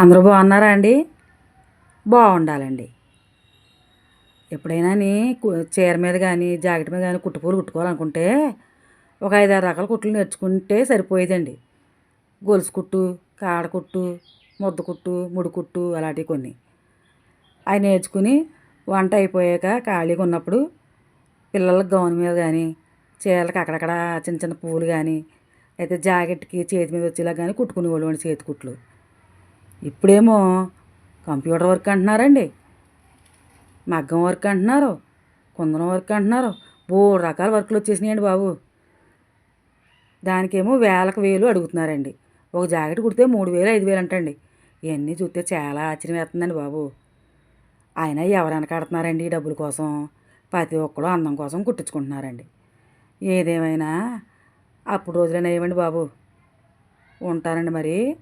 అందరూ బాగున్నారా అండి? బాగుండాలండి. ఎప్పుడైనా చీర మీద కానీ జాకెట్ మీద కానీ కుట్టుపూలు కుట్టుకోవాలనుకుంటే ఒక ఐదారు రకాల కుట్లు నేర్చుకుంటే సరిపోయేదండి. గొలుసు కుట్టు కాడ కుట్టు ముద్ద కుట్టు ముడి కుట్టు అలాంటివి కొన్ని. అవి నేర్చుకుని వంట అయిపోయాక ఖాళీగా ఉన్నప్పుడు పిల్లలకి గౌన్ మీద కానీ చీరలకు అక్కడక్కడ చిన్న చిన్న పువ్వులు కానీ అయితే జాకెట్కి చేతి మీద వచ్చేలా కానీ కుట్టుకునేవాళ్ళు చేతి కుట్లు. ఇప్పుడేమో కంప్యూటర్ వర్క్ అంటున్నారండి. మగ్గం వర్క్ అంటున్నారు. కుందనం వర్క్ అంటున్నారు. మూడు రకాల వర్క్లు వచ్చేసినాయండి బాబు. దానికేమో వేలకు వేలు అడుగుతున్నారండి. ఒక జాకెట్ కుడితే మూడు వేలు ఐదు వేలు అంటండి. ఇవన్నీ చూస్తే చాలా ఆశ్చర్యం వేస్తుందండి బాబు. అయినా ఎవరైనా కడుతున్నారండి ఈ డబ్బుల కోసం? ప్రతి ఒక్కరు అందం కోసం కుట్టించుకుంటున్నారండి. ఏదేమైనా అప్పుడు రోజులైనా ఏమండి బాబు? ఉంటారండి మరి.